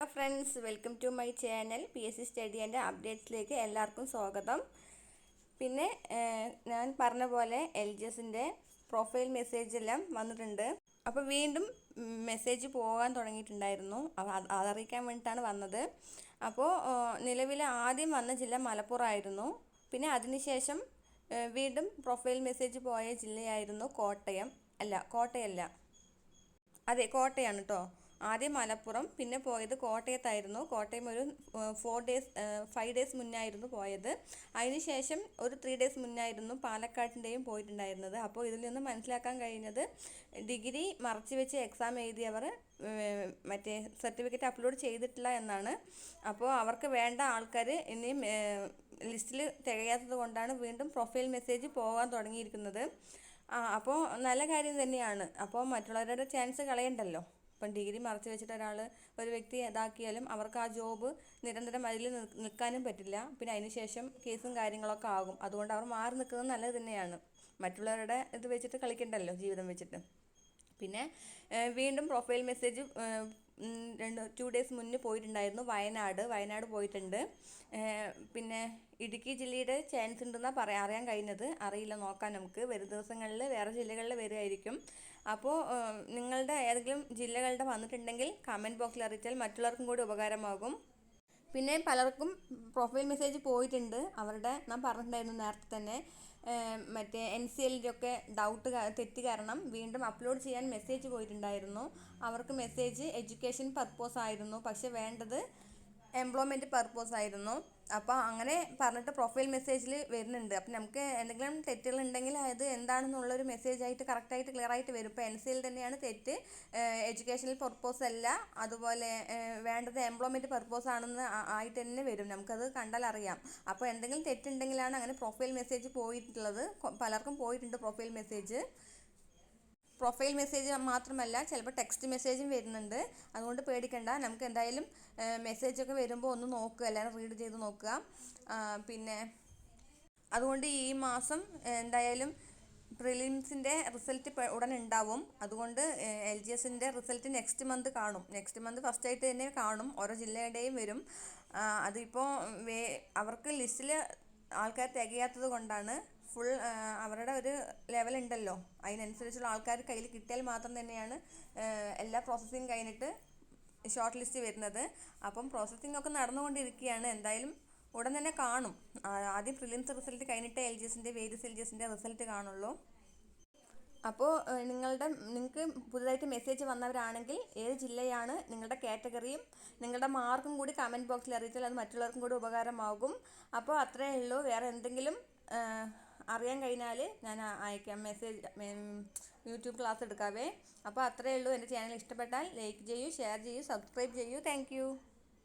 Hello friends welcome to my channel P S C study and അപ്ഡേറ്റ്സിലേക്ക് എല്ലാവർക്കും സ്വാഗതം. പിന്നെ ഞാൻ പറഞ്ഞ പോലെ എൽ ജി എസിന്റെ പ്രൊഫൈൽ മെസ്സേജ് എല്ലാം വന്നിട്ടുണ്ട്. അപ്പോൾ വീണ്ടും മെസ്സേജ് പോകാൻ തുടങ്ങിയിട്ടുണ്ടായിരുന്നു. അതറിയിക്കാൻ വേണ്ടിയിട്ടാണ് വന്നത്. അപ്പോൾ നിലവിൽ ആദ്യം വന്ന ജില്ല മലപ്പുറമായിരുന്നു. പിന്നെ അതിനുശേഷം വീണ്ടും പ്രൊഫൈൽ മെസ്സേജ് പോയ ജില്ലയായിരുന്നു കോട്ടയം. അല്ല കോട്ടയല്ല. അതെ കോട്ടയാണ് കേട്ടോ ആദ്യം മലപ്പുറം പിന്നെ പോയത് കോട്ടയത്തായിരുന്നു. കോട്ടയം ഒരു ഫോർ ഡേയ്സ് ഫൈവ് ഡേയ്സ് മുന്നായിരുന്നു പോയത്. അതിനുശേഷം ഒരു ത്രീ ഡേയ്സ് മുന്നായിരുന്നു പാലക്കാട്ടിന്റെയും പോയിട്ടുണ്ടായിരുന്നത്. അപ്പോൾ ഇതിൽ നിന്ന് മനസ്സിലാക്കാൻ കഴിഞ്ഞത് ഡിഗ്രി മറച്ചു വെച്ച് എക്സാം എഴുതിയവർ മറ്റേ സർട്ടിഫിക്കറ്റ് അപ്ലോഡ് ചെയ്തിട്ടില്ല എന്നാണ്. അപ്പോൾ അവർക്ക് വേണ്ട ആൾക്കാർ ഇനിയും ലിസ്റ്റിൽ തികയാത്തത് കൊണ്ടാണ് വീണ്ടും പ്രൊഫൈൽ മെസ്സേജ് പോകാൻ തുടങ്ങിയിരിക്കുന്നത്. ആ അപ്പോൾ നല്ല കാര്യം തന്നെയാണ്. അപ്പോൾ മറ്റുള്ളവരുടെ ചാൻസ് കളയണ്ടല്ലോ. ഇപ്പം ഡിഗ്രി മറച്ചു വെച്ചിട്ട് ഒരാൾ ഒരു വ്യക്തി ഇതാക്കിയാലും അവർക്ക് ആ ജോബ് നിരന്തരം അതിൽ നിൽക്കാനും പറ്റില്ല. പിന്നെ അതിന് ശേഷം കേസും കാര്യങ്ങളൊക്കെ ആകും. അതുകൊണ്ട് അവർ മാറി നിൽക്കുന്നത് നല്ലത് തന്നെയാണ്. മറ്റുള്ളവരുടെ ഇത് വെച്ചിട്ട് കളിക്കണ്ടല്ലോ ജീവിതം വെച്ചിട്ട്. പിന്നെ വീണ്ടും പ്രൊഫൈൽ മെസ്സേജ് രണ്ട് ടു ഡേയ്സ് മുന്നേ പോയിട്ടുണ്ടായിരുന്നു. വയനാട് വയനാട് പോയിട്ടുണ്ട്. പിന്നെ ഇടുക്കി ജില്ലയുടെ ചാൻസ് ഉണ്ടെന്നാണ് പറയാൻ അറിയാൻ കഴിഞ്ഞത്. അറിയില്ല നോക്കാം നമുക്ക്. വരും ദിവസങ്ങളിൽ വേറെ ജില്ലകളിൽ വരുമായിരിക്കും അപ്പോൾ നിങ്ങളുടെ ഏതെങ്കിലും ജില്ലകളുടെ വന്നിട്ടുണ്ടെങ്കിൽ കമന്റ് ബോക്സിൽ അറിയിച്ചാൽ മറ്റുള്ളവർക്കും കൂടി ഉപകാരമാകും. പിന്നെ പലർക്കും പ്രൊഫൈൽ മെസ്സേജ് പോയിട്ടുണ്ട്. അവരുടെ നാം പറഞ്ഞിട്ടുണ്ടായിരുന്നു നേരത്തെ തന്നെ. മറ്റേ എൻ സി എല്ലിന്റെ ഡൗട്ട് തെറ്റ് കാരണം വീണ്ടും അപ്ലോഡ് ചെയ്യാൻ മെസ്സേജ് പോയിട്ടുണ്ടായിരുന്നു. അവർക്ക് മെസ്സേജ് എഡ്യൂക്കേഷൻ പർപ്പസ് ആയിരുന്നു. പക്ഷെ വേണ്ടത് എംപ്ലോയ്മെന്റ് പർപ്പസ് ആയിരുന്നു. അപ്പോൾ അങ്ങനെ പറഞ്ഞിട്ട് പ്രൊഫൈൽ മെസ്സേജിൽ വരുന്നുണ്ട്. അപ്പം നമുക്ക് എന്തെങ്കിലും തെറ്റുകൾ ഉണ്ടെങ്കിൽ അത് എന്താണെന്നുള്ളൊരു മെസ്സേജ് ആയിട്ട് കറക്റ്റായിട്ട് ക്ലിയർ ആയിട്ട് വരും. ഇപ്പോൾ എൻ സിയിൽ തന്നെയാണ് തെറ്റ്. എഡ്യൂക്കേഷണൽ പർപ്പസ് അല്ല. അതുപോലെ വേണ്ടത് എംപ്ലോയ്മെന്റ് പർപ്പസ് ആണെന്ന് ആയിട്ട് തന്നെ വരും. നമുക്കത് കണ്ടാൽ അറിയാം. അപ്പോൾ എന്തെങ്കിലും തെറ്റുണ്ടെങ്കിലാണ് അങ്ങനെ പ്രൊഫൈൽ മെസ്സേജ് പോയിട്ടുള്ളത്. പലർക്കും പോയിട്ടുണ്ട് പ്രൊഫൈൽ മെസ്സേജ് പ്രൊഫൈൽ മെസ്സേജ് മാത്രമല്ല ചിലപ്പോൾ ടെക്സ്റ്റ് മെസ്സേജും വരുന്നുണ്ട്. അതുകൊണ്ട് പേടിക്കണ്ട. നമുക്ക് എന്തായാലും മെസ്സേജൊക്കെ വരുമ്പോൾ ഒന്ന് നോക്കുക. എല്ലാവരും റീഡ് ചെയ്ത് നോക്കുക. പിന്നെ അതുകൊണ്ട് ഈ മാസം എന്തായാലും പ്രിലിംസിന്റെ റിസൾട്ട് ഉടൻ ഉണ്ടാവും. അതുകൊണ്ട് എൽ ജി എസിന്റെ റിസൾട്ട് നെക്സ്റ്റ് മന്ത് കാണും. നെക്സ്റ്റ് മന്ത് ഫസ്റ്റ് ആയിട്ട് തന്നെ കാണും. ഓരോ ജില്ലയുടെയും വരും. അതിപ്പോൾ അവർക്ക് ലിസ്റ്റിൽ ആൾക്കാർ തികയാത്തത് കൊണ്ടാണ് ഫുൾ അവരുടെ ഒരു ലെവൽ ഉണ്ടല്ലോ. അതിനനുസരിച്ചുള്ള ആൾക്കാർ കയ്യിൽ കിട്ടിയാൽ മാത്രം തന്നെയാണ് എല്ലാ പ്രോസസ്സിങ് കഴിഞ്ഞിട്ട് ഷോർട്ട് ലിസ്റ്റ് വരുന്നത്. അപ്പം പ്രോസസ്സിംഗ് ഒക്കെ നടന്നുകൊണ്ടിരിക്കുകയാണ്. എന്തായാലും ഉടൻ തന്നെ കാണും. ആദ്യം പ്രിലിംസ് റിസൾട്ട് കഴിഞ്ഞിട്ട് എൽ ജി എസിന്റെ വേരിയസ് എൽ ജി എസിന്റെ റിസൾട്ട് കാണുള്ളൂ അപ്പോൾ നിങ്ങളുടെ നിങ്ങൾക്ക് പുതുതായിട്ട് മെസ്സേജ് വന്നവരാണെങ്കിൽ ഏത് ജില്ലയാണ് നിങ്ങളുടെ കാറ്റഗറിയും നിങ്ങളുടെ മാർക്കും കൂടി കമന്റ് ബോക്സിൽ അറിയിച്ചാൽ അത് മറ്റുള്ളവർക്കും കൂടി ഉപകാരമാകും. അപ്പോൾ അത്രയേ ഉള്ളൂ. വേറെ എന്തെങ്കിലും അറിയാൻ കഴിഞ്ഞാൽ ഞാൻ അയക്കാം മെസ്സേജ് യൂട്യൂബ് ക്ലാസ് എടുക്കാവേ. അപ്പോൾ അത്രയേ ഉള്ളൂ എന്റെ ചാനൽ ഇഷ്ടപ്പെട്ടാൽ ലൈക്ക് ചെയ്യൂ ഷെയർ ചെയ്യൂ സബ്സ്ക്രൈബ് ചെയ്യൂ. താങ്ക്